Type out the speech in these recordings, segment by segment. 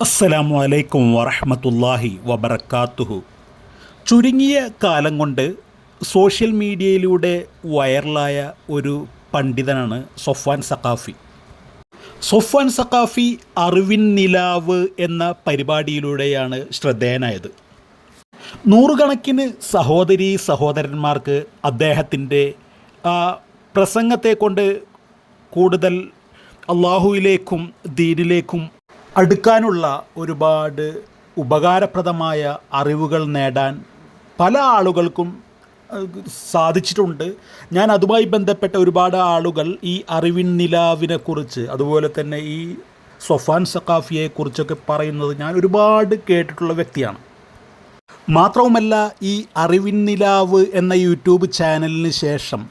അസ്സലാമു അലൈക്കും വറഹമത്തല്ലാഹി വബർക്കാത്തുഹു ചുരുങ്ങിയ കാലം കൊണ്ട് സോഷ്യൽ മീഡിയയിലൂടെ വൈറലായ ഒരു പണ്ഡിതനാണ് സൊഫാൻ സഖാഫി. സൊഫാൻ സഖാഫി അറിവിൻ നിലാവ് എന്ന പരിപാടിയിലൂടെയാണ് ശ്രദ്ധേയനായത്. നൂറുകണക്കിന് സഹോദരി സഹോദരന്മാർക്ക് അദ്ദേഹത്തിന്റെ പ്രസംഗത്തെ കൊണ്ട് കൂടുതൽ അള്ളാഹുവിലേക്കും ദീനിലേക്കും അടുക്കാനുള്ള ഒരുപാട് ഉപകാരപ്രദമായ അറിവുകൾ നേടാൻ പല ആളുകൾക്കും സാധിച്ചിട്ടുണ്ട്. ഞാൻ അതുമായി ബന്ധപ്പെട്ട ഒരുപാട് ആളുകൾ ഈ അറിവിൻ നിലാവിനെക്കുറിച്ച് അതുപോലെ തന്നെ ഈ സൊഫാൻ സഖാഫിയെക്കുറിച്ചൊക്കെ പറയുന്നത് ഞാൻ ഒരുപാട് കേട്ടിട്ടുള്ള വ്യക്തിയാണ്. മാത്രവുമല്ല ഈ അറിവിൻ നിലാവ് എന്ന യൂട്യൂബ് ചാനലിന് ശേഷം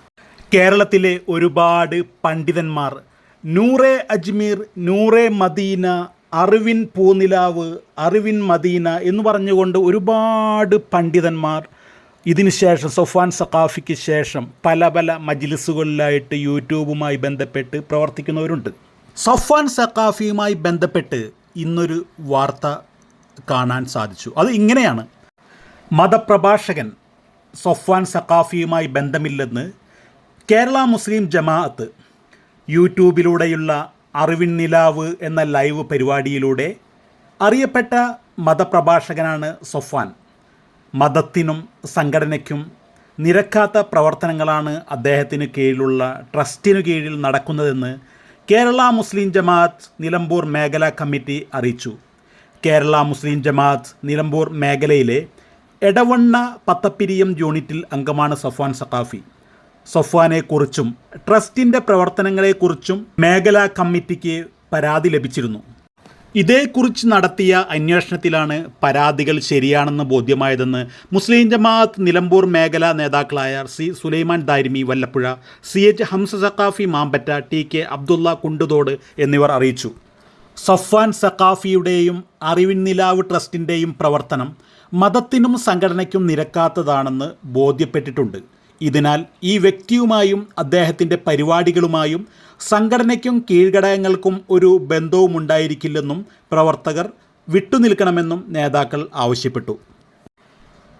കേരളത്തിലെ ഒരുപാട് പണ്ഡിതന്മാർ നൂറെ അജ്മീർ നൂറെ മദീന അറിവിൻ പൂനിലാവ് അറിവിൻ മദീന എന്ന് പറഞ്ഞുകൊണ്ട് ഒരുപാട് പണ്ഡിതന്മാർ ഇതിനുശേഷം സൊഫാൻ സഖാഫിക്ക് ശേഷം പല പല മജ്ലിസുകളിലായിട്ട് യൂട്യൂബുമായി ബന്ധപ്പെട്ട് പ്രവർത്തിക്കുന്നവരുണ്ട്. സൊഫാൻ സഖാഫിയുമായി ബന്ധപ്പെട്ട് ഇന്നൊരു വാർത്ത കാണാൻ സാധിച്ചു. അത് ഇങ്ങനെയാണ്. മതപ്രഭാഷകൻ സൊഫാൻ സഖാഫിയുമായി ബന്ധമില്ലെന്ന് കേരള മുസ്ലിം ജമാഅത്ത് യൂട്യൂബിലൂടെയുള്ള അറിവിൻ നിലാവ് എന്ന ലൈവ് പരിപാടിയിലൂടെ അറിയപ്പെട്ട മതപ്രഭാഷകനാണ് സൊഫാൻ മതത്തിനും സംഘടനയ്ക്കും നിരക്കാത്ത പ്രവർത്തനങ്ങളാണ് അദ്ദേഹത്തിന് കീഴിലുള്ള ട്രസ്റ്റിനു കീഴിൽ നടക്കുന്നതെന്ന് കേരള മുസ്ലിം ജമാഅത്ത് നിലമ്പൂർ മേഖലാ കമ്മിറ്റി അറിയിച്ചു. കേരള മുസ്ലിം ജമാഅത്ത് നിലമ്പൂർ മേഖലയിലെ എടവണ്ണ പത്തപ്പിരിയം യൂണിറ്റിൽ അംഗമാണ് സഫാൻ സഖാഫി. സഫ്വാനെക്കുറിച്ചും ട്രസ്റ്റിന്റെ പ്രവർത്തനങ്ങളെക്കുറിച്ചും മേഖലാ കമ്മിറ്റിക്ക് പരാതി ലഭിച്ചിരുന്നു. ഇതേക്കുറിച്ച് നടത്തിയ അന്വേഷണത്തിലാണ് പരാതികൾ ശരിയാണെന്ന് ബോധ്യമായതെന്ന് മുസ്ലിം ജമാഅത്ത് നിലമ്പൂർ മേഖലാ നേതാക്കളായ C Sulaiman Darimi Vallappuzha C H Hamza Saqafi Mambatta T K Abdulla Kunduthode എന്നിവർ അറിയിച്ചു. സഫ്വാൻ സഖാഫിയുടെയും അറിവിൻ നിലാവ് ട്രസ്റ്റിന്റെയും പ്രവർത്തനം മതത്തിനും സംഘടനയ്ക്കും നിരക്കാത്തതാണെന്ന് ബോധ്യപ്പെട്ടിട്ടുണ്ട്. ഇതിനാൽ ഈ വ്യക്തിയുമായും അദ്ദേഹത്തിന്റെ പരിപാടികളുമായും സംഘടനയ്ക്കും കീഴ്ഘടകങ്ങൾക്കും ഒരു ബന്ധവും ഉണ്ടായിരിക്കില്ലെന്നും പ്രവർത്തകർ വിട്ടുനിൽക്കണമെന്നും നേതാക്കൾ ആവശ്യപ്പെട്ടു.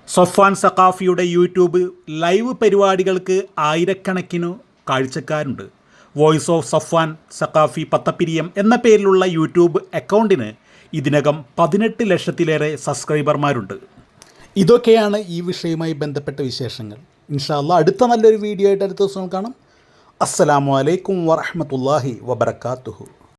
സൊഫാൻ സഖാഫിയുടെ യൂട്യൂബ് ലൈവ് പരിപാടികൾക്ക് ആയിരക്കണക്കിനു കാഴ്ചക്കാരുണ്ട്. വോയിസ് ഓഫ് സഫ്വാൻ സഖാഫി പത്തപ്പിരിയം എന്ന പേരിലുള്ള യൂട്യൂബ് അക്കൗണ്ടിന് ഇതിനകം പതിനെട്ട് ലക്ഷത്തിലേറെ സബ്സ്ക്രൈബർമാരുണ്ട്. ഇതൊക്കെയാണ് ഈ വിഷയവുമായി ബന്ധപ്പെട്ട വിശേഷങ്ങൾ. ഇൻഷാല്ല അടുത്ത നല്ലൊരു വീഡിയോ ആയിട്ട് അടുത്ത ദിവസം കാണാം. അസ്സാം വലൈക്കും വറഹമത്തല്ലാഹി വബർക്കാത്തുഹു